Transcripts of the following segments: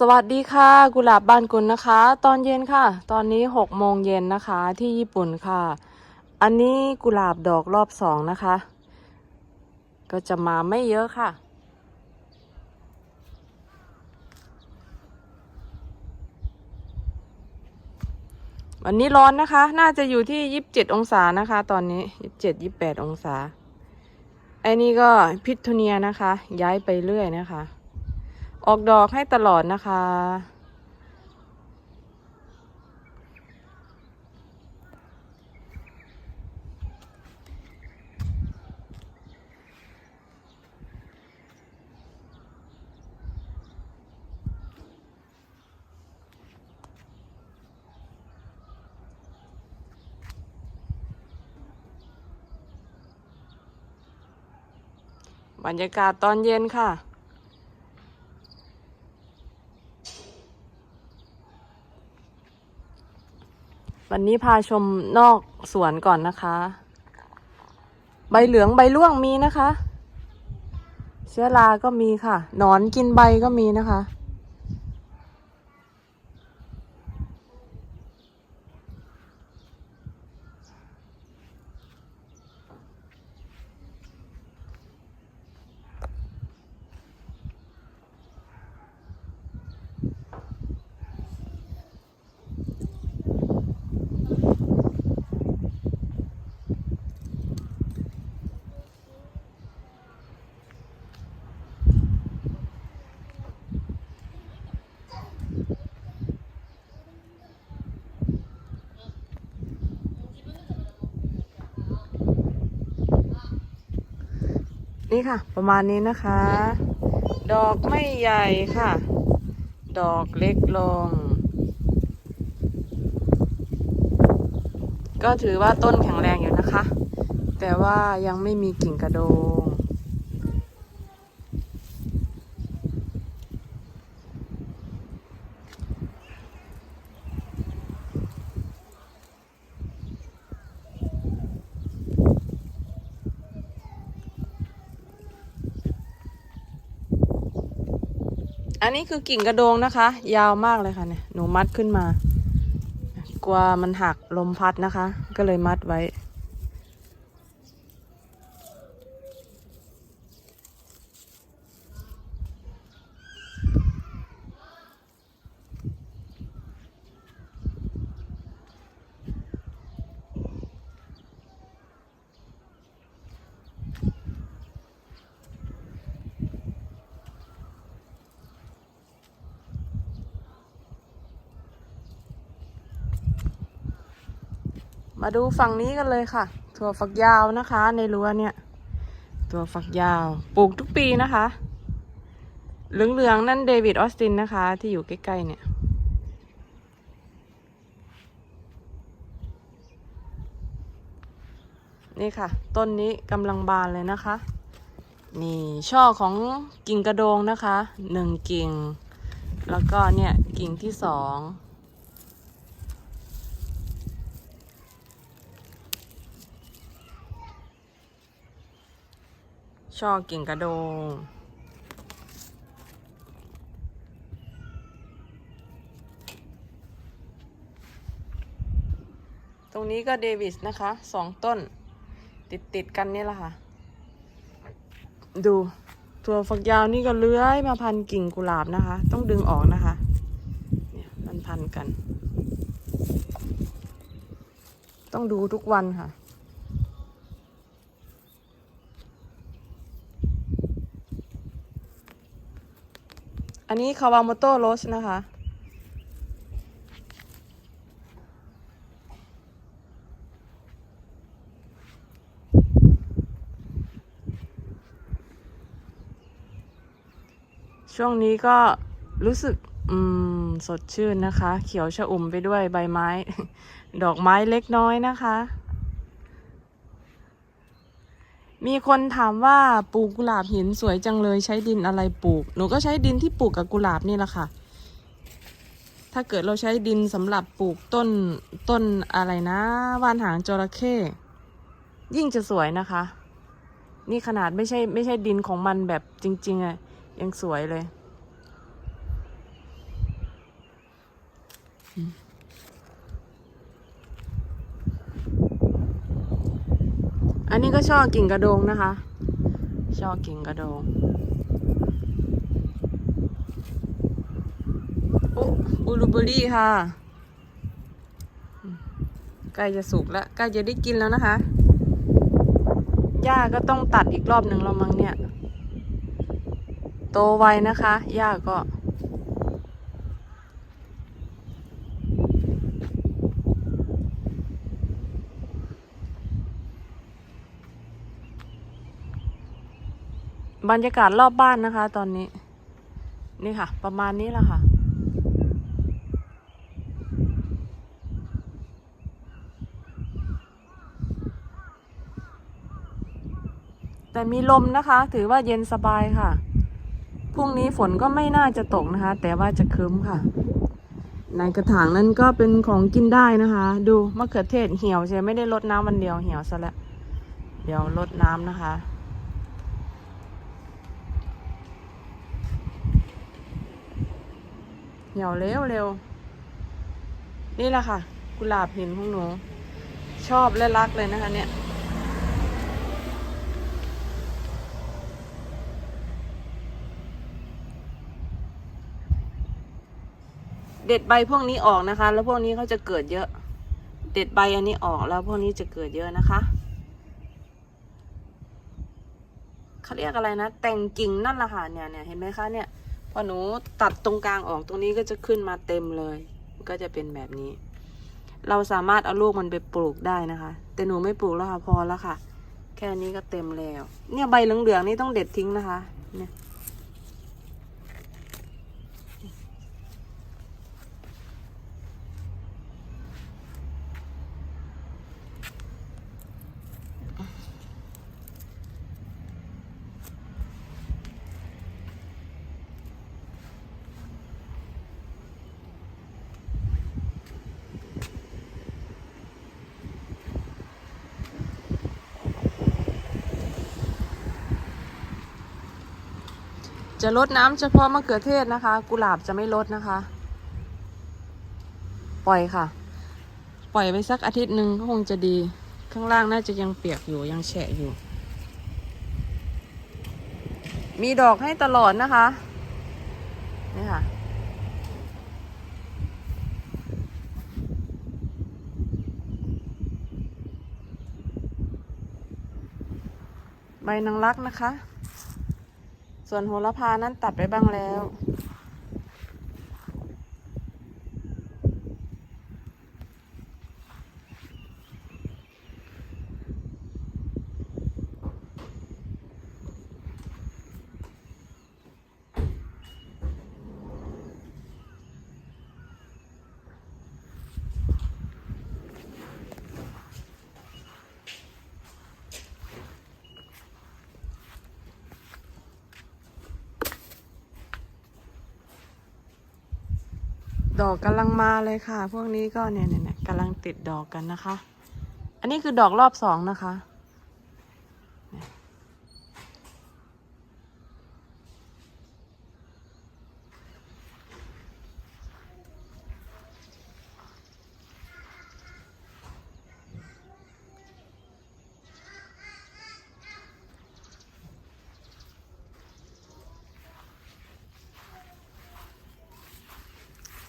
สวัสดีค่ะ กุหลาบบ้านกุลนะคะ ตอนเย็นค่ะ ตอนนี้หกโมงเย็นนะคะ ที่ญี่ปุ่นค่ะ อันนี้กุหลาบดอกรอบสองนะคะ ก็จะมาไม่เยอะค่ะ วันนี้ร้อนนะคะ น่าจะอยู่ที่ยี่สิบเจ็ดองศานะคะ ตอนนี้ยีิบเจ็ดยี่สิบแปดองศาไอ้นี่ก็พิทูเนียนะคะ ย้ายไปเรื่อยนะคะ ออกดอกให้ตลอดนะคะ บรรยากาศตอนเย็นค่ะ วันนี้พาชมนอกสวนก่อนนะคะ ใบเหลืองใบร่วงมีนะคะ เชื้อราก็มีค่ะ หนอนกินใบก็มีนะคะ นี่ค่ะ ประมาณนี้นะคะ ดอกไม่ใหญ่ค่ะ ดอกเล็กลง ก็ถือว่าต้นแข็งแรงอยู่นะคะ แต่ว่ายังไม่มีกิ่งกระโดง อันนี้คือกิ่งกระโดงนะคะ ยาวมากเลยค่ะเนี่ยหนูมัดขึ้นมา กลัวมันหักลมพัดนะคะ ก็เลยมัดไว้ มาดูฝั่งนี้กันเลยค่ะ ถั่วฝักยาวนะคะ ในรั้วเนี่ยถั่วฝักยาว ปลูกทุกปีนะคะ เหลืองๆนั่นเดวิดออสตินนะคะ ที่อยู่ใกล้ๆเนี่ย นี่ค่ะ ต้นนี้กำลังบานเลยนะคะ นี่ช่อของกิ่งกระโดงนะคะหนึ่งกิ่ง แล้วก็เนี่ยกิ่งที่สอง ช่อกิ่งกระโดง ตรงนี้ก็เดวิสนะคะสองต้น ติดติดกันนี่แหละค่ะ ดูตัวฝักยาวนี่ก็เลื้อยมาพันกิ่งกุหลาบนะคะ ต้องดึงออกนะคะ เนี่ยมันพันกัน ต้องดูทุกวันค่ะ อันนี้คาวามโตโรสนะคะ ช่วงนี้ก็รู้สึก อืม สดชื่นนะคะ เขียวชะอุ่มไปด้วยใบไม้ ดอกไม้เล็กน้อยนะคะ มีคนถามว่าปลูกกุหลาบหินสวยจังเลยใช้ดินอะไรปลูก หนูก็ใช้ดินที่ปลูกกับกุหลาบนี่แหละค่ะ ถ้าเกิดเราใช้ดินสำหรับปลูกต้นต้นอะไรนะว่านหางจระเข้ยิ่งจะสวยนะคะ นี่ขนาดไม่ใช่ไม่ใช่ดินของมันแบบจริงๆอะยังสวยเลย อืมอันนี้ก็ช่อกิ่งกระโดงนะคะ ช่อกิ่งกระโดงโอ้อูรูเบอรี่ค่ะอืมใกล้จะสุกแล้วใกล้จะได้กินแล้วนะคะ หญ้าก็ต้องตัดอีกรอบหนึ่งแล้วมั้งเนี่ย โตไวนะคะ หญ้าก็ บรรยากาศรอบบ้านนะคะ ตอนนี้ นี่ค่ะ ประมาณนี้แหละค่ะ แต่มีลมนะคะ ถือว่าเย็นสบายค่ะ พรุ่งนี้ฝนก็ไม่น่าจะตกนะคะ แต่ว่าจะครึ้มค่ะ ในกระถางนั้นก็เป็นของกินได้นะคะ ดูมะเขือเทศเหี่ยวใช่ไม่ได้ลดน้ำวันเดียวเหี่ยวซะแล้วเดี๋ยวลดน้ำนะคะ เหี่ยวเร็วเร็ว นี่แหละค่ะ กุหลาบหินของหนู ชอบและรักเลยนะคะ เนี่ย เด็ดใบพวกนี้ออกนะคะ แล้วพวกนี้เขาจะเกิดเยอะ เด็ดใบอันนี้ออกแล้วพวกนี้จะเกิดเยอะนะคะเขาเรียกอะไรนะ แต่งกิ่งนั่นแหละค่ะเนี่ยเนี่ยเห็นไหมคะเนี่ย พอหนูตัดตรงกลางออกตรงนี้ก็จะขึ้นมาเต็มเลยก็จะเป็นแบบนี้ เราสามารถเอาลูกมันไปปลูกได้นะคะ แต่หนูไม่ปลูกแล้วค่ะพอแล้วค่ะ แค่นี้ก็เต็มแล้ว เนี่ยใบเหลืองๆนี่ต้องเด็ดทิ้งนะคะ เนี่ย จะลดน้ำเฉพาะมะเขือเทศนะคะ กุหลาบจะไม่ลดนะคะ ปล่อยค่ะ ปล่อยไปสักอาทิตย์หนึ่งก็คงจะดี ข้างล่างน่าจะยังเปียกอยู่ยังแฉะอยู่ มีดอกให้ตลอดนะคะ นี่ค่ะใบนางรักนะคะ ส่วนโหระพานั้นตัดไปบ้างแล้ว ดอกกำลังมาเลยค่ะ พวกนี้ก็เนี่ยเนี่ยเนี่ยกำลังติดดอกกันนะคะ อันนี้คือดอกรอบสองนะคะ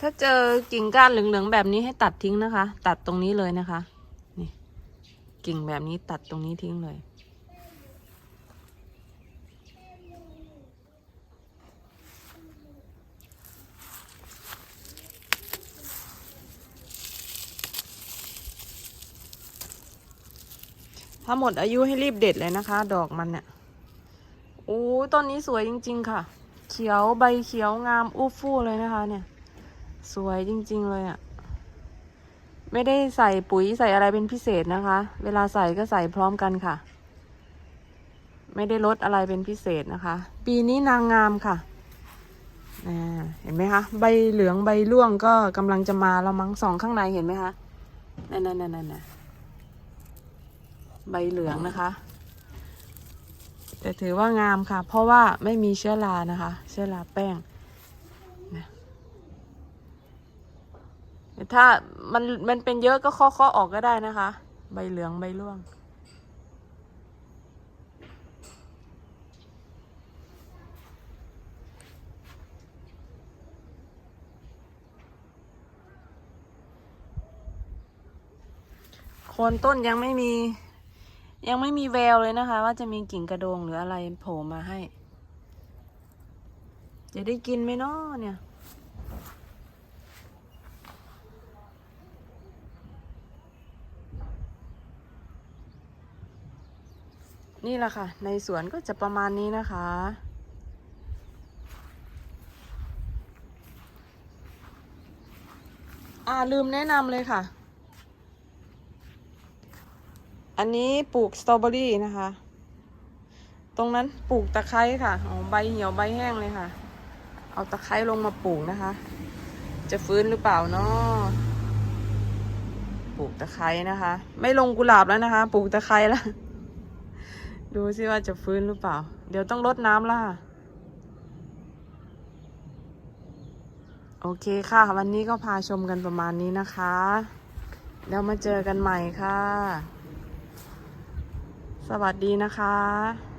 ถ้าเจอกิ่งก้านเหลืองๆแบบนี้ให้ตัดทิ้งนะคะ ตัดตรงนี้เลยนะคะนี่กิ่งแบบนี้ตัดตรงนี้ทิ้งเลย ถ้าหมดอายุให้รีบเด็ดเลยนะคะ ดอกมันเนี่ยโอ้ยต้นนี้สวยจริง ๆ ค่ะ เขียวใบเขียวงามอู้ฟู่เลยนะคะเนี่ย สวยจริง ๆ เลยอะ่ะ ไม่ได้ใส่ปุ๋ยใส่อะไรเป็นพิเศษนะคะ เวลาใส่ก็ใส่พร้อมกันค่ะ ไม่ได้ลดอะไรเป็นพิเศษนะคะ ปีนี้นางงามค่ะอ่าเห็นไหมคะ ใบเหลืองใบร่วงก็กำลังจะมาแล้วมั้งสองข้างในเห็นไหมคะนั่นนั่นนั่นนั่นใบเหลืองนะคะ แต่ถือว่างามค่ะ เพราะว่าไม่มีเชื้อรานะคะ เชื้อราแป้งนะ ถ้ามันมันเป็นเยอะก็เคาะเคาะออกก็ได้นะคะ ใบเหลืองใบร่วงโคนต้นยังไม่มี ยังไม่มีแววเลยนะคะ ว่าจะมีกิ่งกระโดงหรืออะไรโผล่มาให้ จะได้กินไหมเนาะเนี่ย นี่แหละค่ะ ในสวนก็จะประมาณนี้นะคะ อ่าลืมแนะนำเลยค่ะ อันนี้ปลูกสตรอเบอรี่นะคะ ตรงนั้นปลูกตะไคร้ค่ะอ๋อใบเหี่ยวใบแห้งเลยค่ะ เอาตะไคร้ลงมาปลูกนะคะ จะฟื้นหรือเปล่าเนาะปลูกตะไคร้นะคะ ไม่ลงกุหลาบแล้วนะคะ ปลูกตะไคร้แล้ว ดูสิว่าจะฟื้นหรือเปล่า เดี๋ยวต้องลดน้ำล่ะ โอเคค่ะ วันนี้ก็พาชมกันประมาณนี้นะคะแล้วมาเจอกันใหม่ค่ะ สวัสดีนะคะ